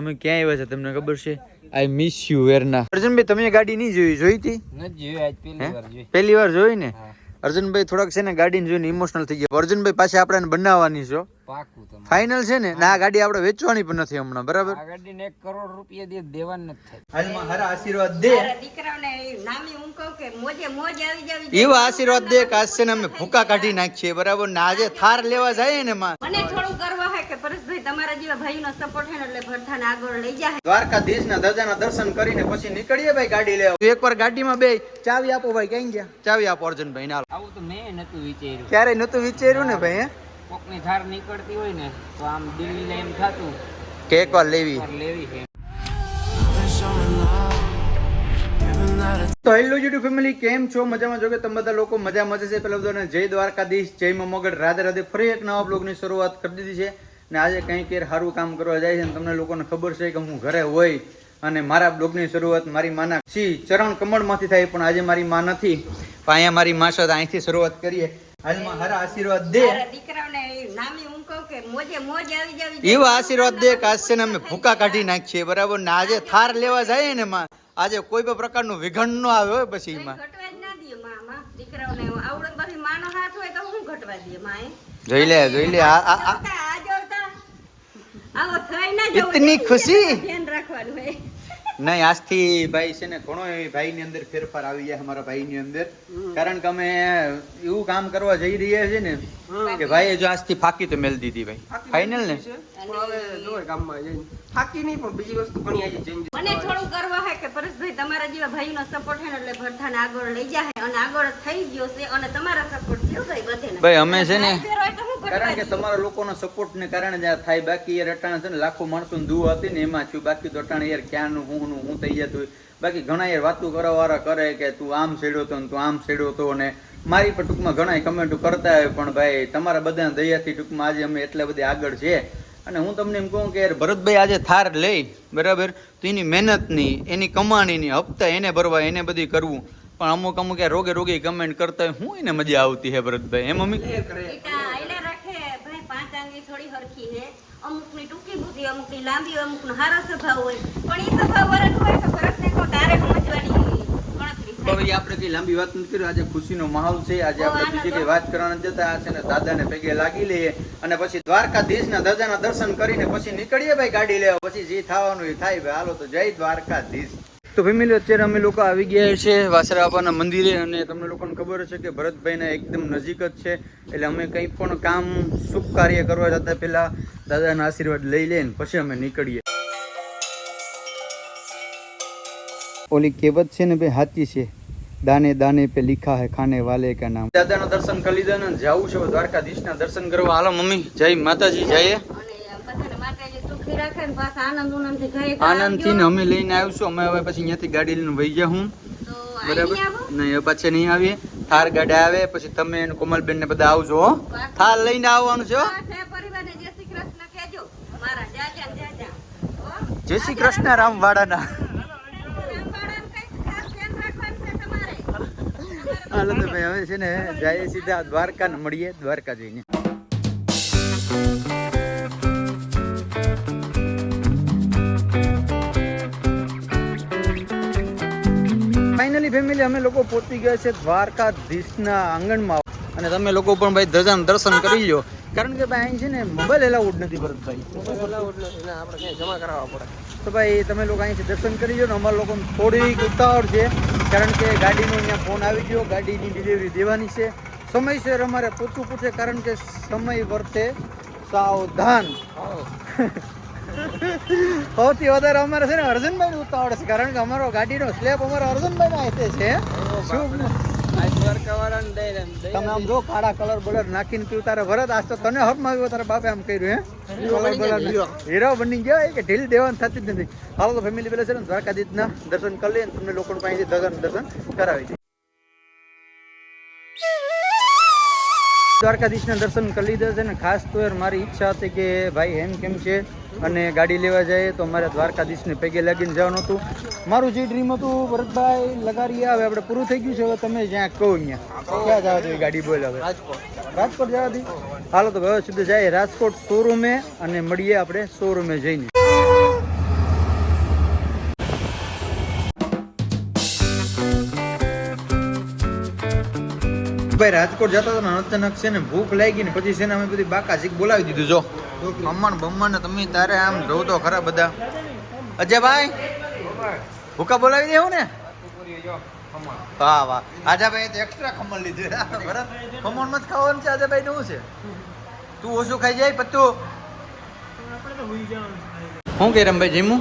અમે ક્યાં આવ્યા છે તમને ખબર છે? I miss you Verna. Arjunbhai તમે ગાડી નહીં જોઈ જોઈ હતી? નથી આજ પહેલી વાર જોઈ. પહેલી વાર જોઈ ને? અર્જુનભાઈ થોડાક છે ને ગાડીને જોઈને ઇમોશનલ થઈ ગયા. અર્જુનભાઈ પાછી આપણે બનાવવાની છો ફાઇનલ છે ને? ના આ ગાડી આપણે વેચવાની પણ નથી હમણાં બરાબર? ગાડી ને એક કરોડ રૂપિયા દે દેવાનું નથી હાલમાં હારા આશીર્વાદ દે. દીકરાને નામી હું કહું કે મોજે મોજ આવી જાવી એવા આશીર્વાદ દે કે આજ છે ને અમે ભૂકા કાઢી નાખીએ બરાબર? ને આજે થાર લેવા જાય ને માં. મને થોડું કરવા હે કે તમારા જેવા ભાઈનો સપોર્ટ હે ને એટલે ભરથાને આગળ લઈ જાય દ્વારકાધીશ ના ધજાના દર્શન કરીને પછી નીકળીએ ભાઈ ગાડી લેવા. એકવાર ગાડીમાં બે ચાવી આપો ભાઈ ક્યાં ગયા? ચાવી આપો અર્જુનભાઈ ને હાલો આવું તો મેં નતું વિચાર્યું. ક્યારે નતું વિચાર્યું ને ભાઈ હે? કોકની ધાર નીકળતી હોય ને તો આમ દિલ્હી એમ થતું. કે એક વાર લેવી લેવી છે. તો હેલો યુટ્યુબ ફેમિલી કેમ છો? મજામાં જો કે તમે બધા લોકો મજા મજા છે પેલા બધાને જય દ્વારકાધીશ જય મમગઢ રાધે રાધે ફરી એક નવા બ્લોગની શરૂઆત કરી દીધી છે. ને આજે કંઈક કેર સારું કામ કરવા જાય છે ને તમને લોકોને ખબર છે કે હું ઘરે હોય અને મારા બ્લોગની શરૂઆત મારી માના સી ચરણ કમળમાંથી થાય પણ આજે મારી માં નથી. પણ અહીંયા મારી માં સાથે અહીંથી શરૂઆત કરીએ. હાલમાં હારા આશીર્વાદ દે. એવા આશીર્વાદ દે કે આજ છે ને અમે ભૂકા કાઢી નાખીએ બરાબર? ને આજે થાર લેવા જાય ને માં. આજે કોઈ પણ પ્રકારનું વિઘન ન આવે હોય પછી માં. જોઈ લે જોઈ લે. આ આ- આ આ જોતા આવો થઈ ના જવું ઇતની ખુશી ધ્યાન રાખવાનું હે નહીં આજથી ભાઈ છે ને ઘણો ભાઈ ની અંદર ફેરફાર આવી જાય અમારા ભાઈની અંદર કારણ કે અમે એવું કામ કરવા જઈ રહ્યા છે ને કે ભાઈ જો આજથી ફાકી તો મેલ દીધી ભાઈ ફાઇનલ ને થાકી નહીં પણ બીજી વસ્તુ ઘણી આજે ચેન્જ મને થોડું કરવા હે કે પરેશભાઈ તમારા જેવા ભાઈનો સપોર્ટ હે ને એટલે ભરથાને આગળ લઈ જાય અને આગળ થઈ ગયો છે અને તમારા સપોર્ટ થયો ભાઈ બધે ભાઈ અમે છે ને કારણ કે તમારા લોકોના સપોર્ટ ને કારણે જ આ થાય. બાકી યાર અટાણે છે ને લાખો માણસો ધૂ હતી ને એમાં થયું. બાકી તો અટાણે યાર ક્યાંનું હું હું થઈ જતું હોય. બાકી ઘણા યાર વાતું કરવા વાળા કરે કે તું આમ સેડ્યો તો તું આમ છેડ્યો તો ને મારી પણ ટૂંકમાં ઘણા કમેન્ટો કરતા હોય. પણ ભાઈ તમારા બધાના દયાથી ટૂંકમાં આજે અમે એટલા બધા આગળ છે અને હું તમને એમ કહું કે યાર ભરતભાઈ આજે થાર લઈ બરાબર? તો એની મહેનતની એની કમાણીની હપ્તા એને ભરવા એને બધી કરવું. પણ અમુક અમુક યાર રોગે રોગે કમેન્ટ કરતા હોય. હું એને મજા આવતી હે ભરતભાઈ? એમ મમ્મી આયલા રાખે ભાઈ પાંચ હરખી હે. અમુકની ટૂંકી બુદ્ધિ અમુકની લાંબી અમુકનો હારો સ્વભાવ હોય. પણ એ સ્વભાવ વરસ હોય તો ફરકને કહો તારે સમજવાની ગણતરી તો આપણે કઈ લાંબી વાત નથી કરી આજે ખુશીનો માહોલ છે. આજે આપણે બીજી કઈ વાત કરવાના જતા છે ને દાદાને પગે લાગી લઈએ. અને પછી દ્વારકાધીશના દાદાના દર્શન કરીને પછી નીકળીએ ભાઈ ગાડી લેવા. પછી જે થવાનું એ થાય ભાઈ હાલો તો જય દ્વારકાધીશ. તો ફેમિલી, અત્યારે અમે લોકો આવી ગયા છે વાસરા બાપાના મંદિરે અને તમને લોકોને ખબર છે કે ભરતભાઈના એકદમ નજીક જ છે. એટલે અમે કંઈ પણ કામ, શુભ કાર્ય કરવા જતા પહેલાં દાદાના આશીર્વાદ લઈ લઈને પછી અમે નીકળીએ. ઓલી કહેવત છે ને ભાઈ સાચી છે. દાને દાને પે લીખા હે ખાને વાલે કે નામ. દાદાના દર્શન કરી લીધા ને જવું છે દ્વારકાધીશના દર્શન કરવા. હાલો મમ્મી, જય માતાજી, જઈએ. માતાજી રાખે ને પાછા આનંદ ઉનંદથી ઘરે આનંદથી ને અમે લઈને આવીશું અમે હવે પછી અહીંયાથી ગાડી લઈને વહી જા હું. બરાબર? નહીં હવે પાછે નહીં આવીએ. થાર ગાડી આવે પછી તમે અને કોમલબેન ને બધા આવજો થાર લઈને આવવાનું છે જય શ્રી કૃષ્ણ રામ મારા જાજા ને જાજા. હો? જય શ્રી કૃષ્ણ રામવાડાના. રામવાળાને કંઈક ખાસ ધ્યાન રાખવાનું છે હાલો તો ભાઈ હવે છે ને જઈએ સીધા દ્વારકા ને મળીએ દ્વારકા જઈને. ફેમિલી અમે લોકો પહોંચી ગયા છે દ્વારકાધીશના આંગણમાં. અને તમે લોકો પણ ભાઈ ધજાના દર્શન કરી લો કારણ કે ભાઈ અહીં છે ને મોબાઈલ એલાઉડ નથી ભરતભાઈ આપણે ક્યાંય જમા કરાવવા પડે. તો ભાઈ તમે લોકો અહીંથી દર્શન કરી લો ને અમારા લોકોને થોડીક ઉતાવળ છે. કારણ કે ગાડીનો અહીંયા ફોન આવી ગયો ગાડીની ડિલિવરી દેવાની છે. સમયસર અમારે પૂછવું પૂછે કારણ કે સમય વર્તે સાવધાન. સૌથી વધારે અમારે છે ને અર્જુનભાઈ ઉતાવળ છે કારણ કે અમારો ગાડીનો સ્લેબ અમારો અર્જુનભાઈ ના હાથે છે. દે તમે આમ જો કાળા કલર બલર નાખીને તું તારે ભરત આજ તો તને હકમાં તારા બાપે આમ કર્યું હે? બની હીરો. બની ગયા કે ઢીલ દેવાનું થતી જ નથી. હાલો તો ફેમિલી પેલા છે ને દ્વારકાધીશના દર્શન કરી લઈને તમને લોકો પાસેથી દર્શન દર્શન કરાવી દઈએ. દ્વારકાધીશના દર્શન કરી લીધા છે ને ખાસ તો યાર મારી ઈચ્છા હતી કે ભાઈ એમ કેમ છે અને ગાડી લેવા જાય તો મારે દ્વારકાધીશને પગે લાગીને જવાનું હતું. મારું જે ડ્રીમ હતું, ભરતભાઈ લગાડીએ હવે આપણે પૂરું થઈ ગયું છે, હવે તમે જ્યાં કહો અહીંયા. ક્યાં જવા જોઈએ ગાડી બોલ હવે. રાજકોટ જવાથી હાલો તો હવે સીધું જાય રાજકોટ શોરૂમે અને મળીએ આપણે શોરૂમે જઈને. ભાઈ રાજકોટ જતા હતા ને અચાનક છે ને ભૂખ લાગી ને પછી છે ને અમે બધી બાકા શીખ બોલાવી દીધું જો. ખમણ બમ્મણ તમે તારે આમ જોવ તો ખરા બધા. અજયભાઈ ભૂકા બોલાવી દેવું ને? વાહ વાહ. આજાભાઈ તો એક્સ્ટ્રા ખમણ લીધું. બરાબર. ખમણ મત ખાવાનું છે આજાભાઈ નું છે? તું ઓછું ખાઈ જાય પત્તું. શું કે રમભાઈ જીમું?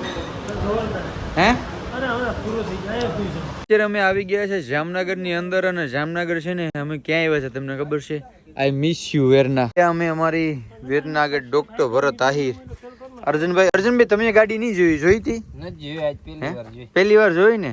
હે? અત્યારે અમે આવી ગયા છે જામનગરની અંદર અને જામનગર છે ને અમે ક્યાં આવ્યા છે તમને ખબર છે? I miss you Verna. અમે અમારી વેરના આગળ ડોક્ટર ભરત આહિર. અર્જુનભાઈ અર્જુનભાઈ તમે ગાડી નહીં જોઈ? જોઈ હતી? પહેલી વાર જોઈ. ને?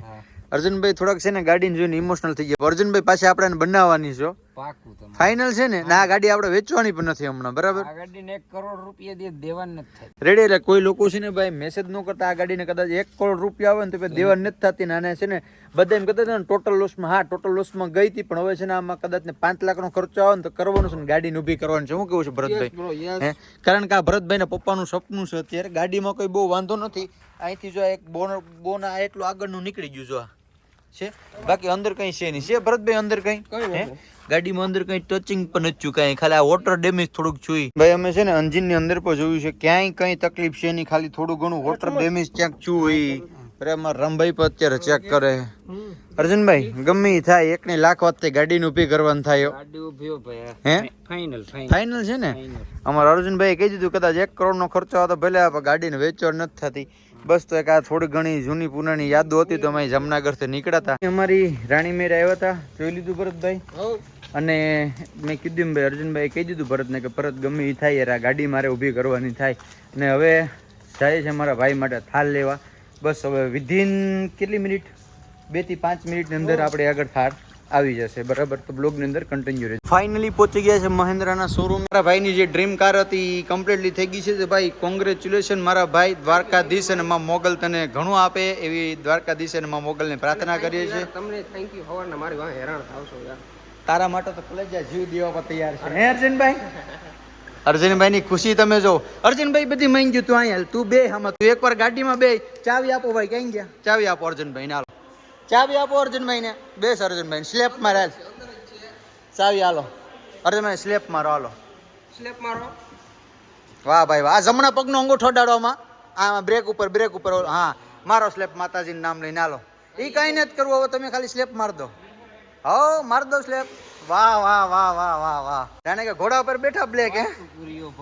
અર્જુનભાઈ થોડાક છે ને ગાડીને જોઈને ઇમોશનલ થઈ ગયા. અર્જુનભાઈ પાસે આપણે બનાવવાની છો પાકું તમે ફાઇનલ છે ને ના ગાડી આપણે વેચવાની પણ નથી હમણાં બરાબર? આ ગાડીને એક કરોડ રૂપિયા દે દેવાનું નથી થાય રેડી એટલે કોઈ લોકો છે ને ભાઈ મેસેજ ન કરતા આ ગાડીને કદાચ એક કરોડ રૂપિયા આવે ને તો દેવાની દેવા નથી થતી ને આને છે ને બધા એમ કહેતા હતા ને ટોટલ લોસમાં હા ટોટલ લોસમાં ગઈ હતી પણ હવે છે ને આમાં કદાચ ને પાંચ લાખનો ખર્ચો આવે ને તો કરવાનો છે ને ગાડીને ઊભી કરવાની છે. હું કેવું છે ભરતભાઈ? કારણ કે આ ભરતભાઈ ના પપ્પાનું સપનું છે અત્યારે ગાડીમાં કોઈ બહુ વાંધો નથી. અહીંથી જો એક બોન બોન આ એટલું આગળનું નીકળી ગયું જો આ. છે? બાકી અંદર કઈ છે નહીં. છે ભરતભાઈ અંદર કઈ? ગાડીમાં અંદર કઈ ટચિંગ પણ નથી કાંઈ. ખાલી આ વોટર ડેમેજ થોડુંક જોઈ ભાઈ અમે છે ને એન્જિનની અંદર પણ જોયું છે ક્યાંય કઈ તકલીફ છે નહીં. ખાલી થોડું ઘણું વોટર ડેમેજ ક્યાંક છું હોય અરે અમારા રમભાઈ પણ અત્યારે ચેક કરે. અર્જુનભાઈ ગમે થાય. એક ની લાખ વખતે ગાડીને ઊભી કરવાનું થાય હો ફાઇનલ ફાઇનલ છે ને? અમારા અર્જુનભાઈ કહી દીધું કદાચ એક કરોડ નો ખર્ચો આવતો ભલે ગાડી ને વેચવા નથી થતી. બસ તો એક આ થોડી ઘણી જૂની પુરાણી યાદો હતી તો અમે જામનગરથી નીકળ્યા હતા. અમારી રાણી મેર આવ્યા હતા. જોઈ લીધું ભરતભાઈ? અને મેં કીધું ભાઈ અર્જુનભાઈ કહી દીધું ભરતને કે ભરત ગમે એ થાય યાર આ ગાડી મારે ઊભી કરવાની થાય. અને હવે જાય છે મારા ભાઈ માટે થાલ લેવા. બસ હવે વિધિન કેટલી મિનિટ? બેથી પાંચ મિનિટની અંદર આપણે આગળ થાર આવી જશે. બરાબર? તો બ્લોગની અંદર કન્ટિન્યુ રહેશે ફાઇનલી પહોંચી ગયા છે મહેન્દ્રના શોરૂમ મારા ભાઈની જે ડ્રીમ કાર હતી એ કમ્પ્લીટલી થઈ ગઈ છે તો ભાઈ કોંગ્રેચ્યુલેશન મારા ભાઈ દ્વારકાધીશ અને માં મોગલ તને ઘણું આપે એવી દ્વારકાધીશ અને માં મોગલને પ્રાર્થના કરીએ છીએ. તમને થેન્ક યુ હવારના મારી વાહ હેરાન થાવશો યાર. તારા માટે તો કલેજા જીવ દેવા પર તૈયાર છે. હે અર્જુનભાઈ? અર્જુનભાઈ ની ખુશી તમે જો. અર્જુનભાઈ બધી માંગ્યું તું અહીંયા તું બે આમાં તું એકવાર ગાડીમાં બે. ચાવી આપો ભાઈ ક્યાં ગયા? ચાવી આપો અર્જુનભાઈ ને હાલો. ચાવી આપો અર્જુનભાઈ ને બેસ અર્જુનભાઈ સ્લેપ મારે ચાવી હાલો. અર્જુનભાઈ સ્લેપ મારો હાલો. સ્લેપ મારો. વાહ ભાઈ વાહ. આ જમણા પગનો અંગૂઠો અડાડવામાં. આ બ્રેક ઉપર બ્રેક ઉપર. હા મારો સ્લેપ માતાજીનું નામ લઈને હાલો. એ કાંઈ નથી કરવું. હવે તમે ખાલી સ્લેપ માર દો. હો માર દો સ્લેપ વાહ વાહ વાહ વાહ વાહ વાહ. જાણે કે ઘોડા પર બેઠા બ્લેક હે?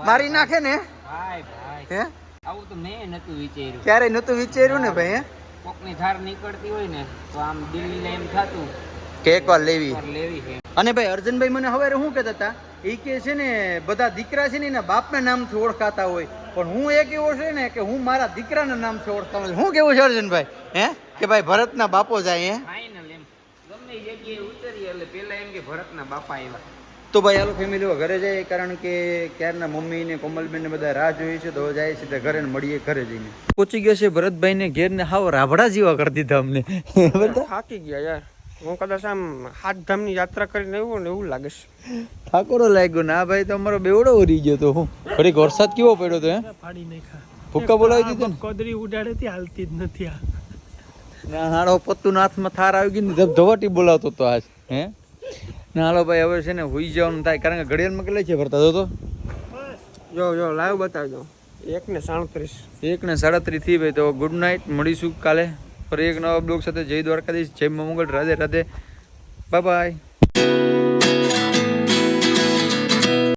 મારી નાખે ને? ભાઈ ભાઈ. હે? આવું તો મેં નતું વિચાર્યું. ક્યારેય નતું વિચાર્યું ને ભાઈ હે? કોકની ધાર નીકળતી હોય ને તો આમ દિલ્હી એમ થતું. કે એકવાર લેવી. લેવી છે. અને ભાઈ અર્જુનભાઈ મને હવે શું કહેતા હતા? એ કે છે ને બધા દીકરા છે ને એના બાપના નામથી ઓળખાતા હોય. પણ હું એક એવો છે ને કે હું મારા દીકરાના નામથી ઓળખાતો હોય હું કેવું છે અર્જુનભાઈ? હે? કે ભાઈ ભરતના બાપો જાય હે? ફાઇનલ એમ. ગમે જગ્યાએ ઉતરીએ એટલે પેલા એમ કે ભરતના બાપા આવ્યા. તો ભાઈ હાલો ફેમિલીઓ ઘરે જઈએ કારણ કે ક્યારના મમ્મી ને કોમલબેન ને બધા રાહ જોઈએ છે તો હવે જાય છે ઘરે મળીએ ઘરે જઈને. પહોંચી ગયા છે ભરતભાઈ ને ઘેર ને હાવ રાભડા જેવા કરી દીધા અમને. થાકી ગયા યાર. હું કદાચ આમ હાથ ધામની યાત્રા કરીને આવ્યો ને એવું લાગે છે. ઠાકોરો લાગ્યો ના ભાઈ તો અમારો બેવડો ઉરી ગયો તો હું. ઘડીક વરસાદ કેવો પડ્યો તો હે? ફાડી નાખ્યા. ભૂક્કા બોલાવી દીધો ને? કોદરી ઉડાડે તે હાલતી જ નથી આ. ના હાડો પત્તુ નાથમાં થાર આવી ગઈ ને ધબધબાટી બોલાવતો તો આજ હે? ના હાલો ભાઈ હવે છે ને હુઈ જવાનું થાય કારણ કે ઘડિયાળમાં કેટલા છે ભરતા તો જો જો લાઈવ બતાવજો. એક ને સાડત્રીસ. એક ને સાડત્રીસથી ભાઈ તો ગુડ નાઇટ મળીશું કાલે. ફરી એક નવા બ્લોગ સાથે જય દ્વારકાધીશ જય મંગળ રાધે રાધે. Bye bye